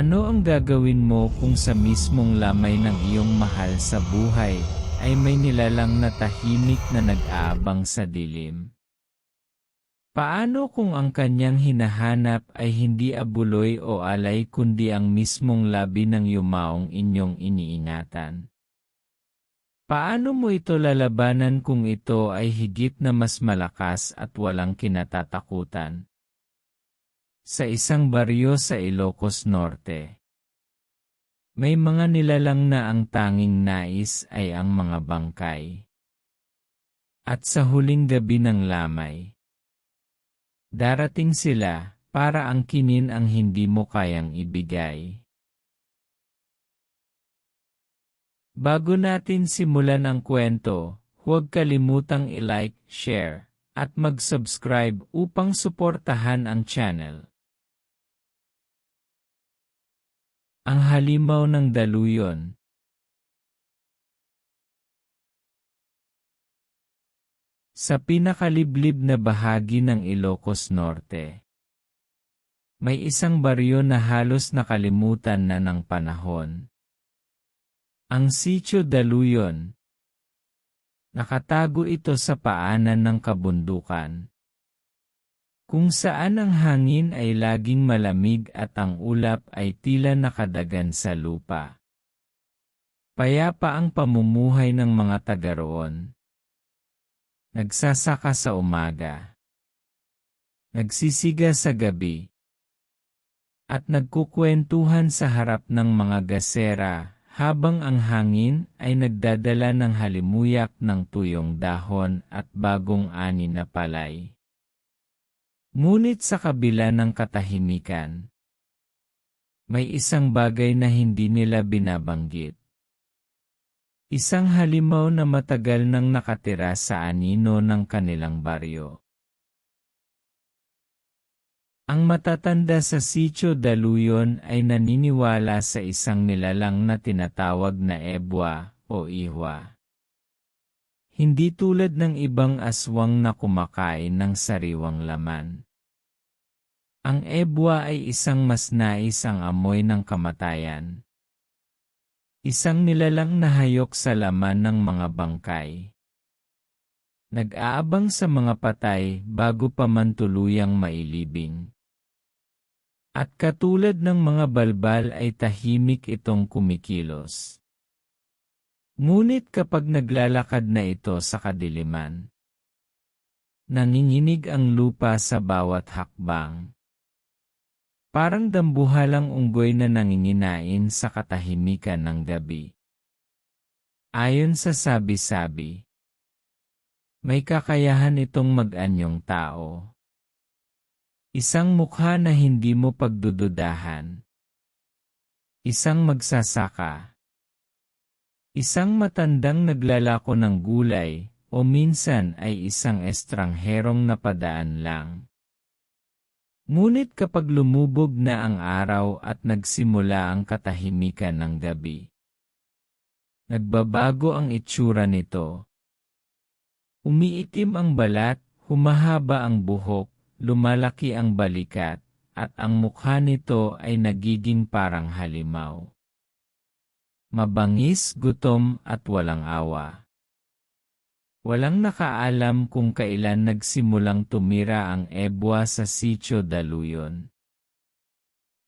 Ano ang gagawin mo kung sa mismong lamay ng iyong mahal sa buhay ay may nilalang na tahimik na nag-aabang sa dilim? Paano kung ang kanyang hinahanap ay hindi abuloy o alay kundi ang mismong labi ng yumaong inyong iniingatan? Paano mo ito lalabanan kung ito ay higit na mas malakas at walang kinatatakutan? Sa isang baryo sa Ilocos Norte. May mga nilalang na ang tanging nais ay ang mga bangkay. At sa huling gabi ng lamay, darating sila para angkinin ang hindi mo kayang ibigay. Bago natin simulan ang kwento, huwag kalimutang i-like, share, at mag-subscribe upang suportahan ang channel. Ang halimaw ng daluyon Sa pinakaliblib na bahagi ng Ilocos Norte, may isang baryo na halos nakalimutan na ng panahon. Ang Sitio Daluyon Nakatago ito sa paanan ng kabundukan kung saan ang hangin ay laging malamig at ang ulap ay tila nakadagan sa lupa. Payapa ang pamumuhay ng mga taga roon. Nagsasaka sa umaga. Nagsisiga sa gabi. At nagkukwentuhan sa harap ng mga gasera habang ang hangin ay nagdadala ng halimuyak ng tuyong dahon at bagong ani na palay. Ngunit sa kabila ng katahimikan, may isang bagay na hindi nila binabanggit. Isang halimaw na matagal nang nakatira sa anino ng kanilang baryo. Ang matatanda sa Sitio Daluyon ay naniniwala sa isang nilalang na tinatawag na ebwa o ihwa. Hindi tulad ng ibang aswang na kumakain ng sariwang laman. Ang ebwa ay isang mas nais ang amoy ng kamatayan. Isang nilalang na hayok sa laman ng mga bangkay. Nag-aabang sa mga patay bago pa man tuluyang mailibing. At katulad ng mga balbal ay tahimik itong kumikilos. Ngunit kapag naglalakad na ito sa kadiliman, nanginginig ang lupa sa bawat hakbang. Parang dambuhalang unggoy na nanginginain sa katahimikan ng gabi. Ayon sa sabi-sabi, may kakayahan itong mag-anyong tao. Isang mukha na hindi mo pagdududahan. Isang magsasaka Isang matandang naglalako ng gulay, o minsan ay isang estrangherong napadaan lang. Ngunit kapag lumubog na ang araw at nagsimula ang katahimikan ng gabi, nagbabago ang itsura nito. Umiitim ang balat, humahaba ang buhok, lumalaki ang balikat, at ang mukha nito ay nagiging parang halimaw mabangis, gutom at walang awa. Walang nakaalam kung kailan nagsimulang tumira ang ebwa sa sitio Daluyon.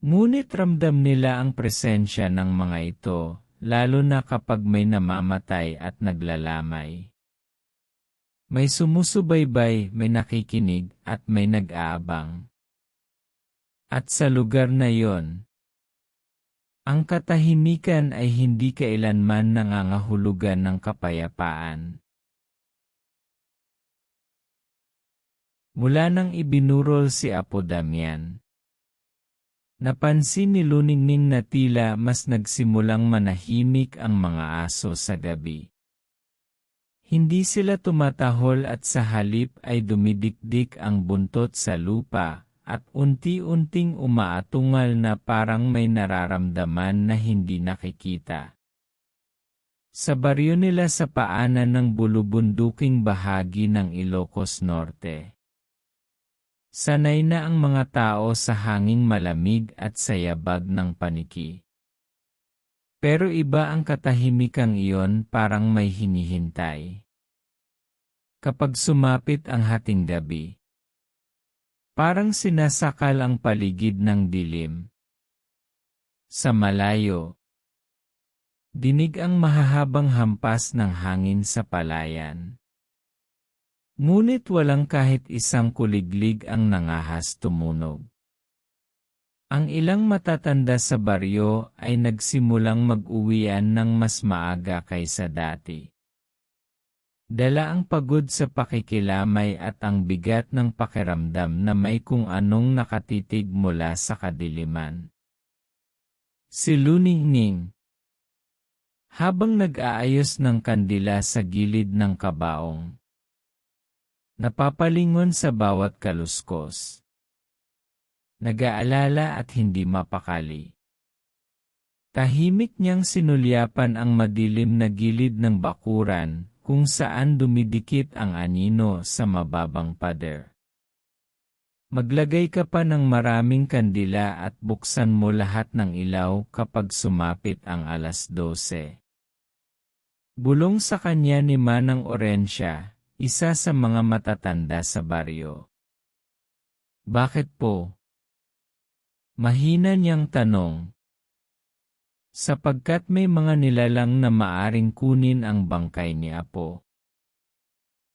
Ngunit ramdam nila ang presensya ng mga ito, lalo na kapag may namamatay at naglalamay. May sumusubaybay, may nakikinig, at may nag-aabang. At sa lugar na yon, ang katahimikan ay hindi kailanman nangangahulugan ng kapayapaan. Mula nang ibinurol si Apo Damian. Napansin ni Luningning na tila mas nagsimulang manahimik ang mga aso sa gabi. Hindi sila tumatahol at sa halip ay dumidikdik ang buntot sa lupa, at unti-unting umaatungal na parang may nararamdaman na hindi nakikita. Sa baryo nila sa paanan ng bulubunduking bahagi ng Ilocos Norte. Sanay na ang mga tao sa hanging malamig at sa yabag ng paniki. Pero iba ang katahimikang iyon parang may hinihintay. Kapag sumapit ang hating gabi, parang sinasakal ang paligid ng dilim. Sa malayo, dinig ang mahahabang hampas ng hangin sa palayan. Ngunit walang kahit isang kuliglig ang nangahas tumunog. Ang ilang matatanda sa baryo ay nagsimulang mag-uwian ng mas maaga kaysa dati. Dala ang pagod sa pakikilamay at ang bigat ng pakiramdam na may kung anong nakatitig mula sa kadiliman. Si Luningning Habang nag-aayos ng kandila sa gilid ng kabaong, Napapalingon sa bawat kaluskos. Nag-aalala at hindi mapakali. Tahimik niyang sinulyapan ang madilim na gilid ng bakuran kung saan dumidikit ang anino sa mababang pader. Maglagay ka pa ng maraming kandila at buksan mo lahat ng ilaw kapag sumapit ang alas 12. Bulong sa kanya ni Manang Orensya, isa sa mga matatanda sa baryo. Bakit po? Mahina niyang tanong. Sapagkat may mga nilalang na maaring kunin ang bangkay ni Apo.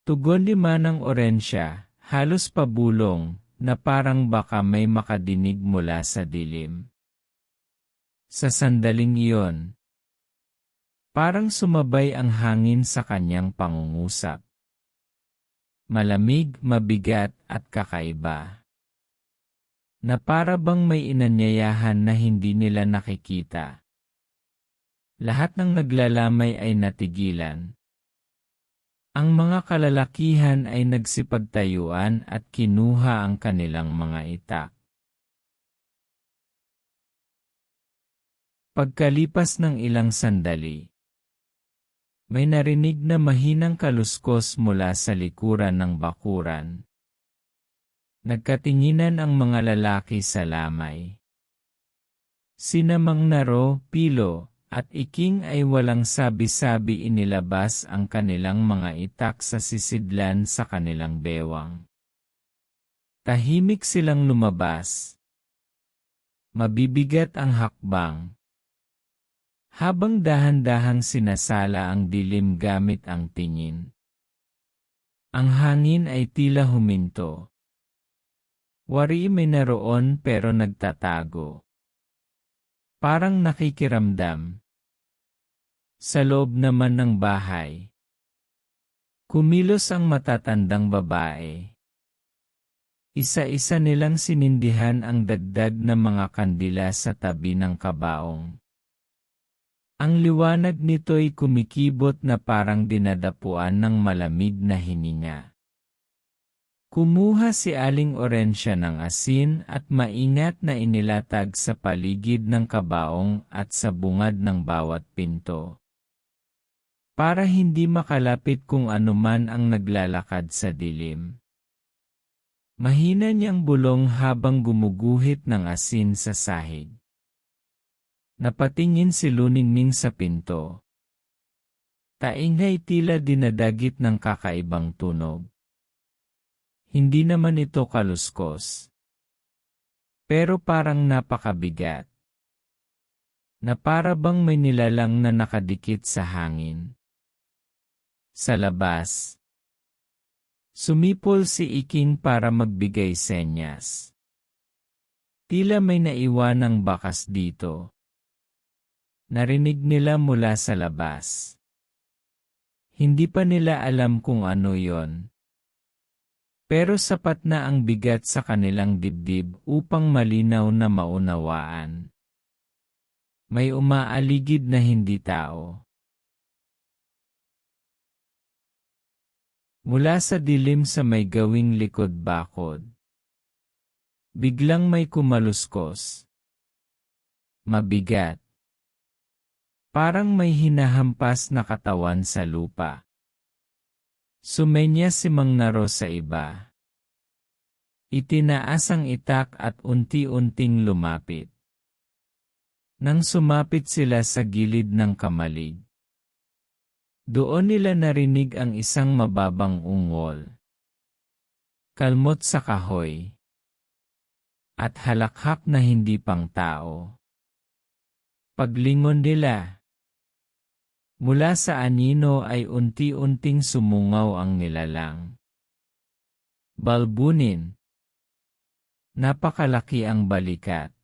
Tugon ni Manang Orensya, halos pabulong, na parang baka may makadinig mula sa dilim. Sa sandaling iyon, parang sumabay ang hangin sa kanyang pangungusap malamig, mabigat at kakaiba. Na para bang may inanyayahan na hindi nila nakikita. Lahat ng naglalamay ay natigilan. Ang mga kalalakihan ay nagsipagtayuan at kinuha ang kanilang mga itak. Pagkalipas ng ilang sandali, may narinig na mahinang kaluskos mula sa likuran ng bakuran. Nagkatinginan ang mga lalaki sa lamay. Sinamang naro, pilo, at iking ay walang sabi-sabi inilabas ang kanilang mga itak sa sisidlan sa kanilang bewang. Tahimik silang lumabas. Mabibigat ang hakbang, habang dahan-dahang sinasala ang dilim gamit ang tingin. Ang hangin ay tila huminto. Wari may naroon pero nagtatago. Parang nakikiramdam. Sa loob naman ng bahay. Kumilos ang matatandang babae. Isa-isa nilang sinindihan ang dagdag na mga kandila sa tabi ng kabaong. Ang liwanag nito'y kumikibot na parang dinadapuan ng malamig na hininga. Kumuha si Aling Orensya ng asin at maingat na inilatag sa paligid ng kabaong at sa bungad ng bawat pinto. Para hindi makalapit kung anuman ang naglalakad sa dilim. Mahina niyang bulong habang gumuguhit ng asin sa sahig. Napatingin si Luningning sa pinto. Taingay tila dinadagit ng kakaibang tunog. Hindi naman ito kaluskos. Pero parang napakabigat. Na para bang may nilalang na nakadikit sa hangin. Sa labas. Sumipol si Iking para magbigay senyas. Tila may naiwanang bakas dito. Narinig nila mula sa labas. Hindi pa nila alam kung ano yon. Pero sapat na ang bigat sa kanilang dibdib upang malinaw na maunawaan. May umaaligid na hindi tao. Mula sa dilim sa may gawing likod bakod. Biglang may kumaluskos. Mabigat. Parang may hinahampas na katawan sa lupa. Sumenya si Mang sa iba. Itinaas ang itak at unti-unting lumapit. Nang sumapit sila sa gilid ng kamalig. Doon nila narinig ang isang mababang ungol. Kalmot sa kahoy. At halakhak na hindi pang tao. Paglingon nila. Mula sa anino ay unti-unting sumungaw ang nilalang. Balbunin. Napakalaki ang balikat.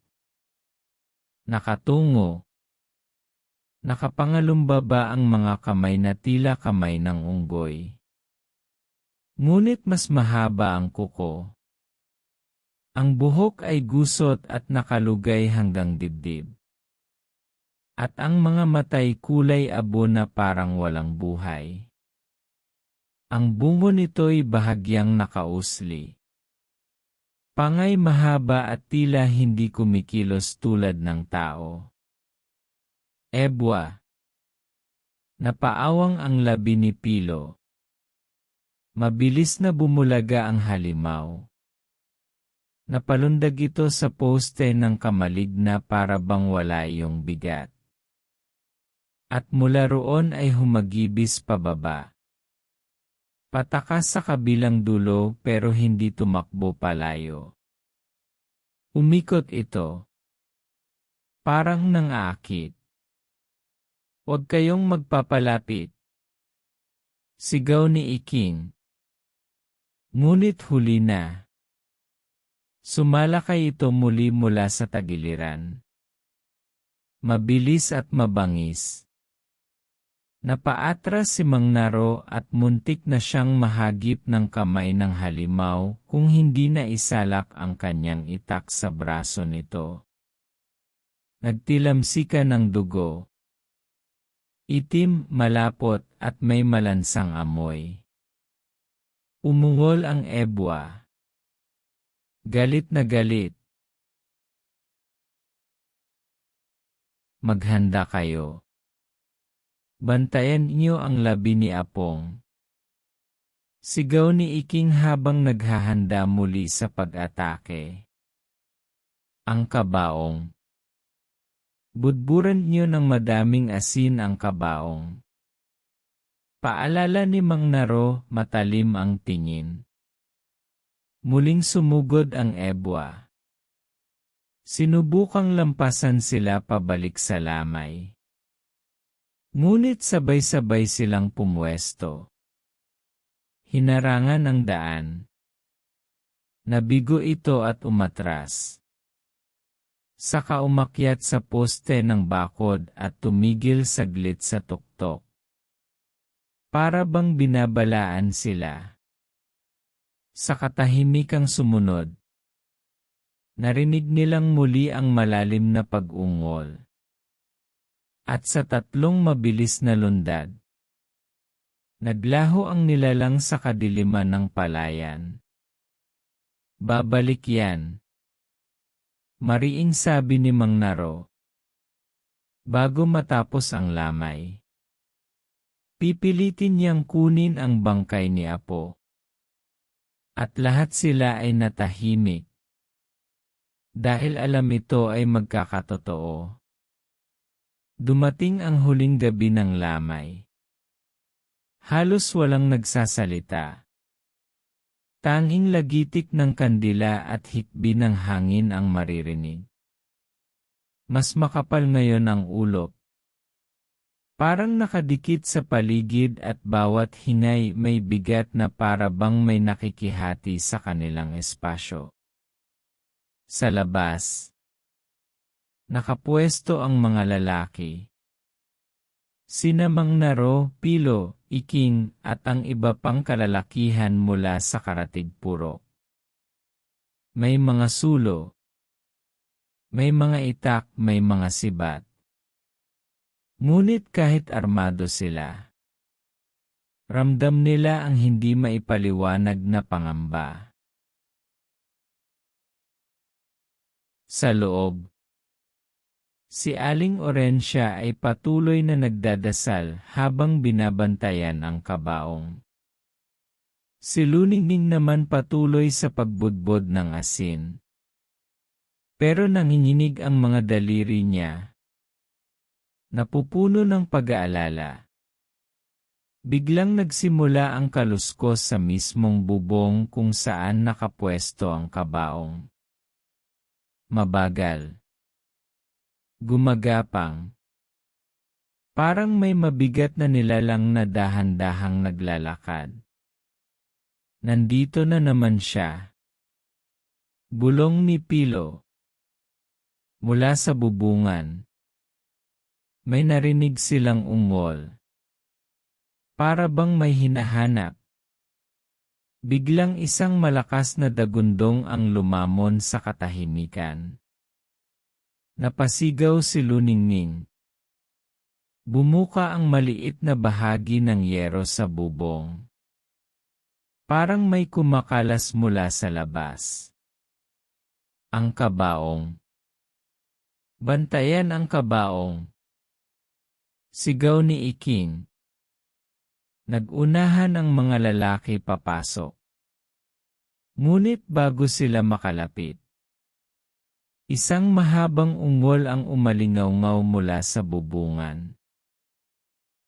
Nakatungo. Nakapangalumbaba ang mga kamay na tila kamay ng unggoy. Ngunit mas mahaba ang kuko. Ang buhok ay gusot at nakalugay hanggang dibdib. At ang mga matay kulay abo na parang walang buhay. Ang bungo nito'y bahagyang nakausli. Pangay mahaba at tila hindi kumikilos tulad ng tao. Ebwa. Napaawang ang labi ni Pilo. Mabilis na bumulaga ang halimaw. Napalundag ito sa poste ng kamalig na para bang wala iyong bigat. At mula roon ay humagibis pababa. Patakas sa kabilang dulo pero hindi tumakbo palayo. Umikot ito. Parang nangaakit. Huwag kayong magpapalapit. Sigaw ni Iking. Ngunit huli na. Sumalakay ito muli mula sa tagiliran. Mabilis at mabangis. Napaatras si Mang Naro at muntik na siyang mahagip ng kamay ng halimaw kung hindi na isalak ang kanyang itak sa braso nito. Nagtilamsika ng dugo. Itim, malapot at may malansang amoy. Umungol ang ebwa. Galit na galit. Maghanda kayo. Bantayan niyo ang labi ni Apong. Sigaw ni Iking habang naghahanda muli sa pag-atake. Ang kabaong. Budburan niyo ng madaming asin ang kabaong. Paalala ni Mang Naro, matalim ang tingin. Muling sumugod ang ebwa. Sinubukang lampasan sila pabalik sa lamay. Ngunit sabay-sabay silang pumwesto. Hinarangan ang daan. Nabigo ito at umatras. Saka umakyat sa poste ng bakod at tumigil saglit sa tuktok. Para bang binabalaan sila. Sa katahimikang sumunod, narinig nilang muli ang malalim na pag-ungol. At sa tatlong mabilis na lundad, naglaho ang nilalang sa kadiliman ng palayan. Babalik yan. Mariing sabi ni Mang Naro. Bago matapos ang lamay. Pipilitin niyang kunin ang bangkay ni Apo. At lahat sila ay natahimik. Dahil alam ito ay magkakatotoo. Dumating ang huling gabi ng lamay. Halos walang nagsasalita. Tanging lagitik ng kandila at hikbi ng hangin ang maririnig. Mas makapal ngayon ang ulok. Parang nakadikit sa paligid at bawat hinay may bigat na para bang may nakikihati sa kanilang espasyo. Sa labas, Nakapwesto ang mga lalaki. Sinamang Naro, Pilo, Iking, at ang iba pang kalalakihan mula sa Karatig Puro. May mga sulo. May mga itak, may mga sibat. Ngunit kahit armado sila, ramdam nila ang hindi maipaliwanag na pangamba. Sa loob, Si Aling Orensya ay patuloy na nagdadasal habang binabantayan ang kabaong. Si Luningning naman patuloy sa pagbudbod ng asin. Pero nanginginig ang mga daliri niya. Napupuno ng pag-aalala. Biglang nagsimula ang kaluskos sa mismong bubong kung saan nakapwesto ang kabaong. Mabagal. Gumagapang. Parang may mabigat na nilalang na dahan-dahang naglalakad. Nandito na naman siya. Bulong ni Pilo. Mula sa bubungan. May narinig silang ungol. Para bang may hinahanap. Biglang isang malakas na dagundong ang lumamon sa katahimikan. Napasigaw si Luningning. Bumuka ang maliit na bahagi ng yero sa bubong. Parang may kumakalas mula sa labas. Ang kabaong. Bantayan ang kabaong. Sigaw ni Iking. Nagunahan ang mga lalaki papasok. Ngunit bago sila makalapit. Isang mahabang ungol ang umalingaw-ngaw mula sa bubungan.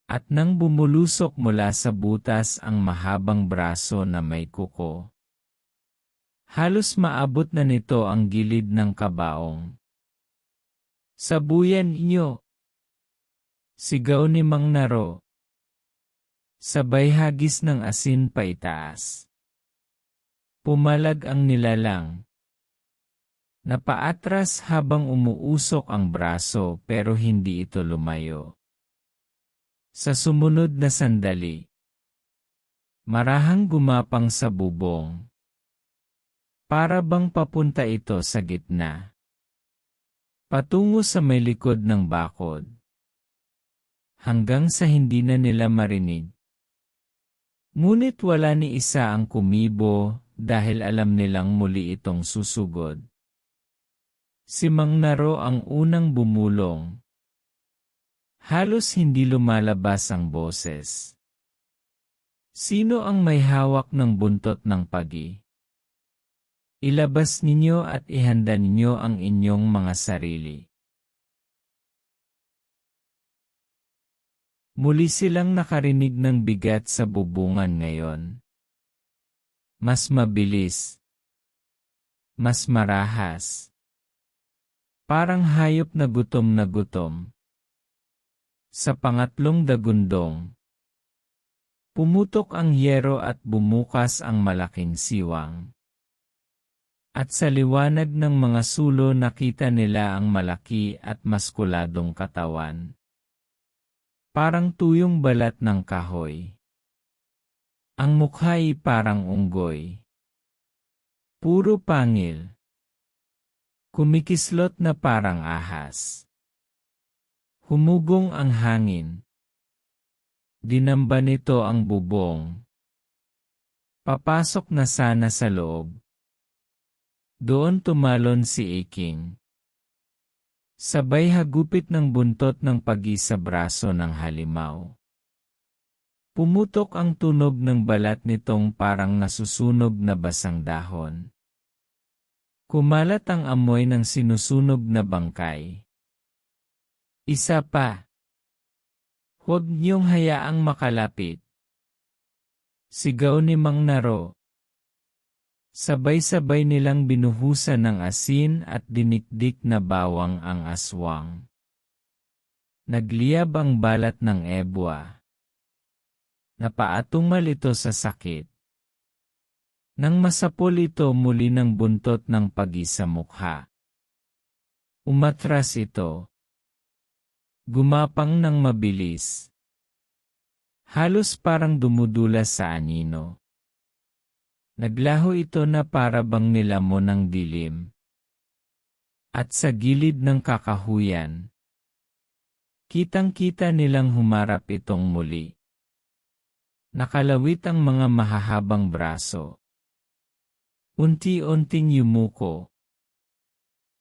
At nang bumulusok mula sa butas ang mahabang braso na may kuko. Halos maabot na nito ang gilid ng kabaong. Sabuyan inyo! Sigaw ni Mang Naro. Sabay hagis ng asin pa itaas. Pumalag ang nilalang. Napaatras habang umuusok ang braso pero hindi ito lumayo. Sa sumunod na sandali, marahang gumapang sa bubong. Para bang papunta ito sa gitna. Patungo sa may likod ng bakod. Hanggang sa hindi na nila marinig. Ngunit wala ni isa ang kumibo dahil alam nilang muli itong susugod. Si Mang Naro ang unang bumulong. Halos hindi lumalabas ang boses. Sino ang may hawak ng buntot ng pagi? Ilabas ninyo at ihanda ninyo ang inyong mga sarili. Muli silang nakarinig ng bigat sa bubungan ngayon. Mas mabilis. Mas marahas. Parang hayop na gutom na gutom. Sa pangatlong dagundong, pumutok ang yero at bumukas ang malaking siwang. At sa liwanag ng mga sulo nakita nila ang malaki at maskuladong katawan. Parang tuyong balat ng kahoy. Ang mukha ay parang unggoy. Puro pangil. Kumikislot na parang ahas. Humugong ang hangin. Dinamba nito ang bubong. Papasok na sana sa loob. Doon tumalon si Iking. Sabay hagupit ng buntot ng pagi sa braso ng halimaw. Pumutok ang tunog ng balat nitong parang nasusunog na basang dahon. Kumalat ang amoy ng sinusunog na bangkay. Isa pa. Huwag niyong hayaang makalapit. Sigaw ni Mang Naro. Sabay-sabay nilang binuhusan ng asin at dinikdik na bawang ang aswang. Nagliyab ang balat ng ebwa. Napaatungal ito sa sakit. Nang masapol ito muli ng buntot ng pagi sa mukha. Umatras ito. Gumapang ng mabilis. Halos parang dumudulas sa anino. Naglaho ito na para bang nilamo ng dilim. At sa gilid ng kakahuyan, kitang-kita nilang humarap itong muli. Nakalawit ang mga mahahabang braso. Unti-unting yumuko.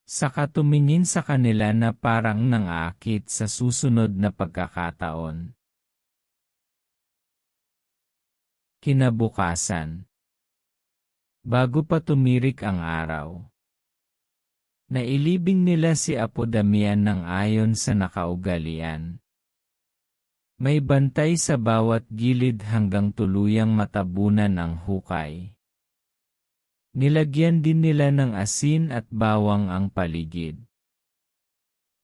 Saka tumingin sa kanila na parang nang-aakit sa susunod na pagkakataon. Kinabukasan. Bago pa tumirik ang araw. Nailibing nila si Apo Damian ng ayon sa nakaugalian. May bantay sa bawat gilid hanggang tuluyang matabunan ang hukay. Nilagyan din nila ng asin at bawang ang paligid.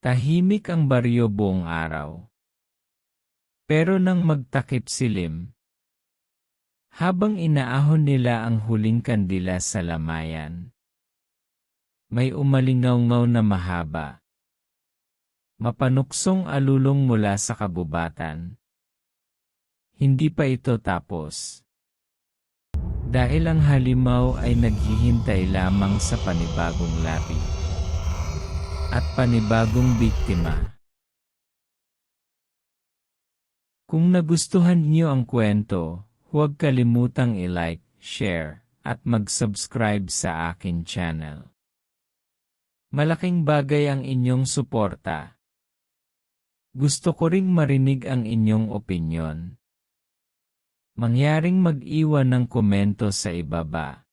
Tahimik ang baryo buong araw. Pero nang magtakip silim, habang inaahon nila ang huling kandila sa lamayan, may umalingaw-ngaw na mahaba. Mapanuksong alulong mula sa kabubatan. Hindi pa ito tapos. Dahil ang halimaw ay naghihintay lamang sa panibagong labi. At panibagong biktima. Kung nagustuhan niyo ang kwento, huwag kalimutang i-like, share, at mag-subscribe sa akin channel. Malaking bagay ang inyong suporta. Gusto ko ring marinig ang inyong opinyon. Mangyaring mag-iwan ng komento sa ibaba.